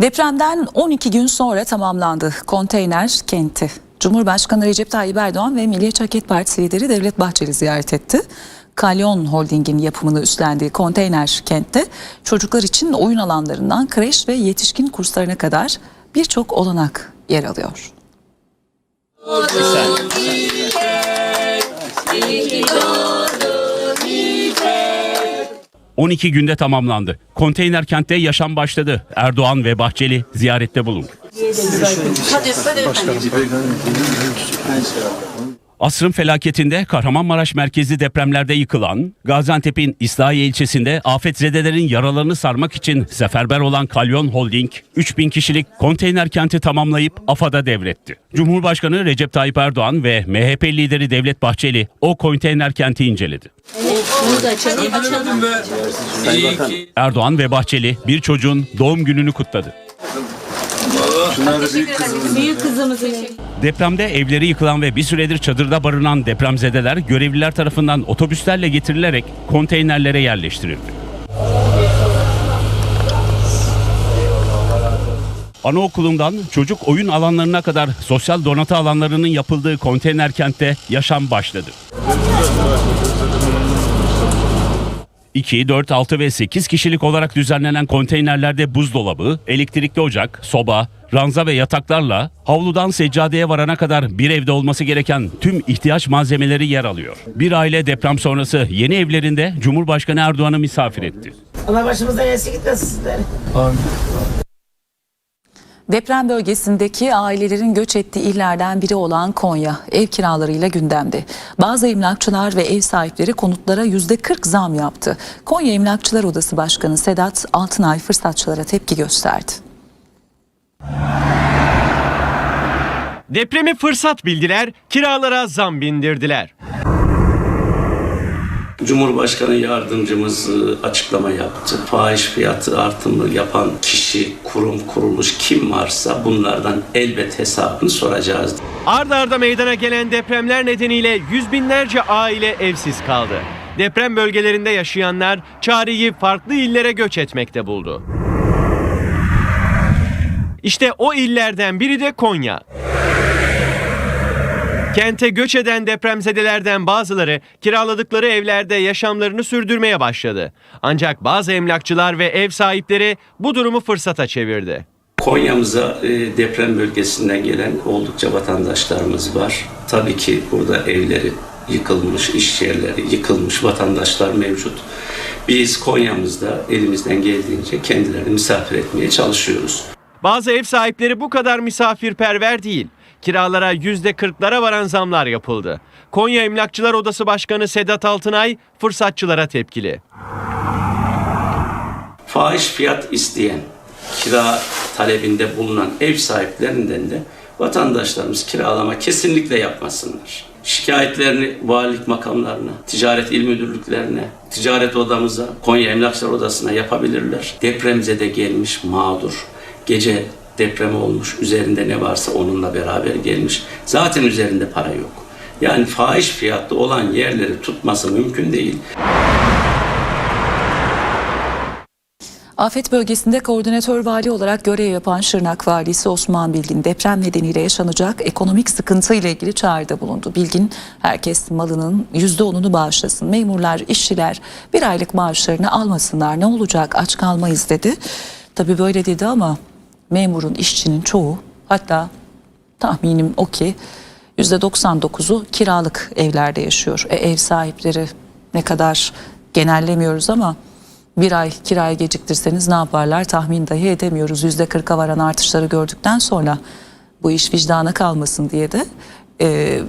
Depremden 12 gün sonra tamamlandı konteyner kenti. Cumhurbaşkanı Recep Tayyip Erdoğan ve Milliyetçi Hareket Partisi lideri Devlet Bahçeli ziyaret etti. Kalyon Holding'in yapımını üstlendiği konteyner kentte çocuklar için oyun alanlarından kreş ve yetişkin kurslarına kadar birçok olanak yer alıyor. 12 günde tamamlandı. Konteyner kentte yaşam başladı. Erdoğan ve Bahçeli ziyarette bulundu. Asrın felaketinde Kahramanmaraş merkezli depremlerde yıkılan, Gaziantep'in İslahiye ilçesinde afetzedelerin yaralarını sarmak için seferber olan Kalyon Holding, 3000 kişilik konteyner kenti tamamlayıp AFAD'a devretti. Cumhurbaşkanı Recep Tayyip Erdoğan ve MHP lideri Devlet Bahçeli o konteyner kenti inceledi. Erdoğan ve Bahçeli bir çocuğun doğum gününü kutladı. Büyük kızımızın Depremde evleri yıkılan ve bir süredir çadırda barınan depremzedeler görevliler tarafından otobüslerle getirilerek konteynerlere yerleştirildi. Anaokulundan çocuk oyun alanlarına kadar sosyal donatı alanlarının yapıldığı konteyner kentte yaşam başladı. 2, 4, 6 ve 8 kişilik olarak düzenlenen konteynerlerde buzdolabı, elektrikli ocak, soba, ranza ve yataklarla havludan seccadeye varana kadar bir evde olması gereken tüm ihtiyaç malzemeleri yer alıyor. Bir aile deprem sonrası yeni evlerinde Cumhurbaşkanı Erdoğan'ı misafir etti. Allah başımızdan eksik gitmesin. Deprem bölgesindeki ailelerin göç ettiği illerden biri olan Konya ev kiralarıyla gündemde. Bazı emlakçılar ve ev sahipleri konutlara %40 zam yaptı. Konya Emlakçılar Odası Başkanı Sedat Altınay fırsatçılara tepki gösterdi. Depremi fırsat bildiler, kiralara zam bindirdiler. Cumhurbaşkanı yardımcımız e, açıklama yaptı. Fahiş fiyatı artımı yapan kişi, kurum, kuruluş kim varsa bunlardan elbet hesabını soracağız. Ard arda meydana gelen depremler nedeniyle yüz binlerce aile evsiz kaldı. Deprem bölgelerinde yaşayanlar çareyi farklı illere göç etmekte buldu. İşte o illerden biri de Konya. Kente göç eden depremzedelerden bazıları kiraladıkları evlerde yaşamlarını sürdürmeye başladı. Ancak bazı emlakçılar ve ev sahipleri bu durumu fırsata çevirdi. Konya'mıza e, deprem bölgesinden gelen oldukça vatandaşlarımız var. Tabii ki burada evleri yıkılmış, iş yerleri yıkılmış vatandaşlar mevcut. Biz Konya'mızda elimizden geldiğince kendilerini misafir etmeye çalışıyoruz. Bazı ev sahipleri bu kadar misafirperver değil. Kiralara %40'lara varan zamlar yapıldı. Konya Emlakçılar Odası Başkanı Sedat Altınay fırsatçılara tepkili. Fahiş fiyat isteyen, kira talebinde bulunan ev sahiplerinden de vatandaşlarımız kiralama kesinlikle yapmasınlar. Şikayetlerini valilik makamlarına, ticaret il müdürlüklerine, ticaret odamıza, Konya Emlakçılar Odası'na yapabilirler. Depremzede gelmiş mağdur, gece deprem olmuş, üzerinde ne varsa onunla beraber gelmiş. Zaten üzerinde para yok. Yani fahiş fiyatlı olan yerleri tutması mümkün değil. Afet bölgesinde koordinatör vali olarak görev yapan Şırnak valisi Osman Bilgin deprem nedeniyle yaşanacak ekonomik sıkıntı ile ilgili çağrıda bulundu. Bilgin herkes malının %10'unu bağışlasın. Memurlar, işçiler bir aylık maaşlarını almasınlar. Ne olacak aç kalmayız dedi. Tabii böyle dedi ama memurun, işçinin çoğu hatta tahminim o ki %99'u kiralık evlerde yaşıyor. E, ev sahipleri ne kadar genellemiyoruz ama bir ay kirayı geciktirseniz ne yaparlar tahmin dahi edemiyoruz. Yüzde kırka varan artışları gördükten sonra bu iş vicdana kalmasın diye de e,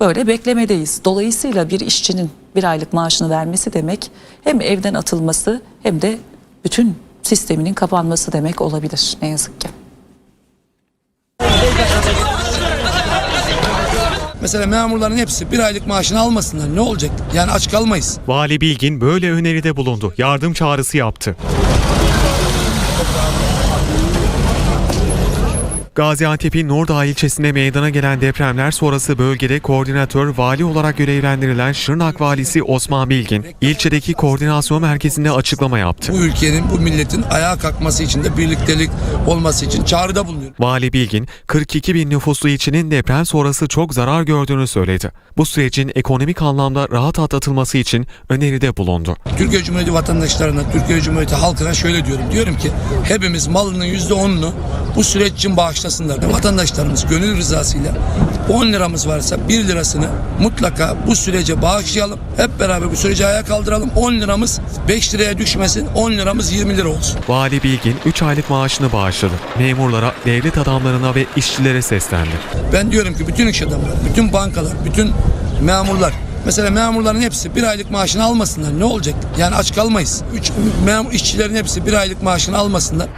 böyle beklemedeyiz. Dolayısıyla bir işçinin bir aylık maaşını vermesi demek hem evden atılması hem de bütün sisteminin kapanması demek olabilir ne yazık ki. Mesela memurların hepsi bir aylık maaşını almasınlar. Ne olacak? Yani aç kalmayız. Vali Bilgin böyle öneride bulundu. Yardım çağrısı yaptı. Gaziantep'in Nurdağ ilçesinde meydana gelen depremler sonrası bölgede koordinatör vali olarak görevlendirilen Şırnak valisi Osman Bilgin, ilçedeki koordinasyon merkezinde açıklama yaptı. Bu ülkenin, bu milletin ayağa kalkması için de birliktelik olması için çağrıda bulunuyorum. Vali Bilgin, 42 bin nüfuslu ilçenin deprem sonrası çok zarar gördüğünü söyledi. Bu sürecin ekonomik anlamda rahat atlatılması için öneride bulundu. Türkiye Cumhuriyeti vatandaşlarına, Türkiye Cumhuriyeti halkına şöyle diyorum. Diyorum ki hepimiz malının yüzde onunu bu süreç için bağışlasınlar. Vatandaşlarımız gönül rızasıyla 10 liramız varsa 1 lirasını mutlaka bu sürece bağışlayalım. Hep beraber bu süreci ayağa kaldıralım. 10 liramız 5 liraya düşmesin. 10 liramız 20 lira olsun. Vali Bilgin 3 aylık maaşını bağışladı. Memurlara, devlet adamlarına ve işçilere seslendi. Ben diyorum ki bütün iş adamları, bütün bankalar, bütün memurlar Mesela memurların hepsi bir aylık maaşını almasınlar. Ne olacak? Yani aç kalmayız. Üç, memur işçilerin hepsi bir aylık maaşını almasınlar.